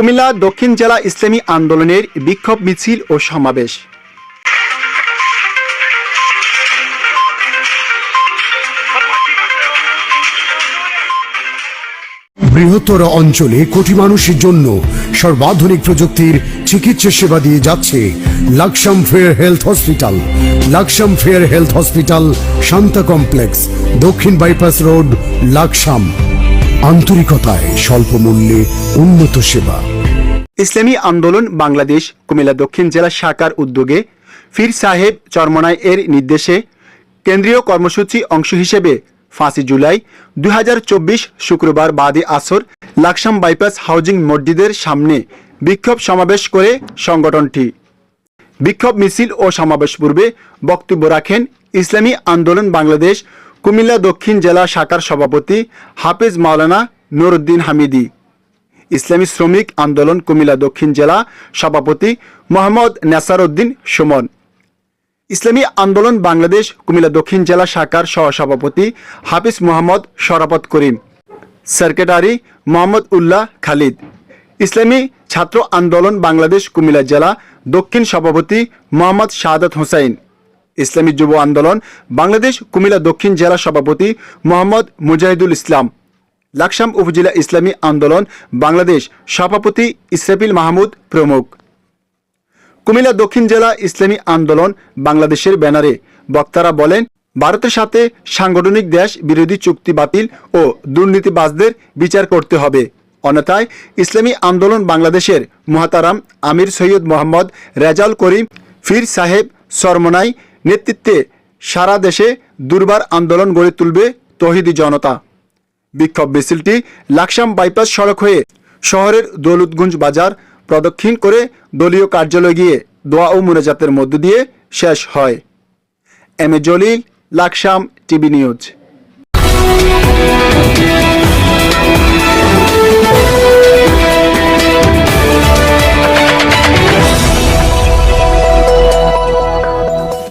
কুমিল্লা দক্ষিণ জেলা ইসলামী আন্দোলনের বিক্ষোভ মিছিল ও সমাবেশ। বৃহত্তর অঞ্চলে কোটি মানুষের জন্য সর্বাধুনিক প্রযুক্তির চিকিৎসা সেবা দিয়ে যাচ্ছে Laksam fair health hospital. Laksam fair health hospital Shanta complex, দক্ষিণ বাইপাস রোড, লাকসাম। আন্তরিকতায় স্বল্প মূল্যে উন্নত সেবা। ইসলামী আন্দোলন বাংলাদেশ কুমিল্লা দক্ষিণ জেলা শাখার উদ্যোগে ফির সাহেব চরমনায় এর নির্দেশে কেন্দ্রীয় কর্মসূচি অংশ হিসেবে পাঁচই জুলাই দুই শুক্রবার বাদে আসর লাকসাম বাইপাস হাউজিং মসজিদের সামনে বিক্ষোভ সমাবেশ করে সংগঠনটি। বিক্ষোভ মিছিল ও সমাবেশ পূর্বে বক্তব্য রাখেন ইসলামী আন্দোলন বাংলাদেশ কুমিল্লা দক্ষিণ জেলা শাখার সভাপতি হাফেজ মাওলানা নুরুদ্দিন হামিদি, ইসলামী শ্রমিক আন্দোলন কুমিল্লা দক্ষিণ জেলা সভাপতি মোহাম্মদ নেসার উদ্দিন সুমন, ইসলামী আন্দোলন বাংলাদেশ কুমিল্লা দক্ষিণ জেলা শাখার সহসভাপতি হাফিজ মোহাম্মদ শরাফত করিম, সেক্রেটারি মোহাম্মদ উল্লাহ খালিদ, ইসলামী ছাত্র আন্দোলন বাংলাদেশ কুমিল্লা জেলা দক্ষিণ সভাপতি মোহাম্মদ শাহাদত হোসাইন। ইসলামী যুব আন্দোলন, বাংলাদেশ, কুমিল্লা দক্ষিণ জেলা সভাপতি মোহাম্মদ মুজাহিদুল ইসলাম, লাকসাম উপজেলা ইসলামী আন্দোলন, বাংলাদেশ সভাপতি ইসরাফিল মাহমুদ প্রমুখ। কুমিল্লা দক্ষিণ জেলা ইসলামী আন্দোলন, বাংলাদেশের ব্যানারে বক্তারা বলেন, ভারতের সাথে সাংগঠনিক দেশ বিরোধী চুক্তি বাতিল ও দুর্নীতিবাজদের বিচার করতে হবে। অন্যথায় ইসলামী আন্দোলন বাংলাদেশের মহাতারাম আমির সৈয়দ মোহাম্মদ রেজাল করিম, ফির সাহেব সরমনাই নেতৃত্বে সারা দেশে দুর্বার আন্দোলন গড়ে তুলবে তহিদি জনতা। বিক্ষোভ মিছিলটি লাকসাম বাইপাস সড়ক হয়ে শহরের দৌলতগঞ্জ বাজার প্রদক্ষিণ করে দলীয় কার্যালয়ে গিয়ে দোয়া ও মুনাজাতের মধ্য দিয়ে শেষ হয়। M A Jalil, Laksam TV news.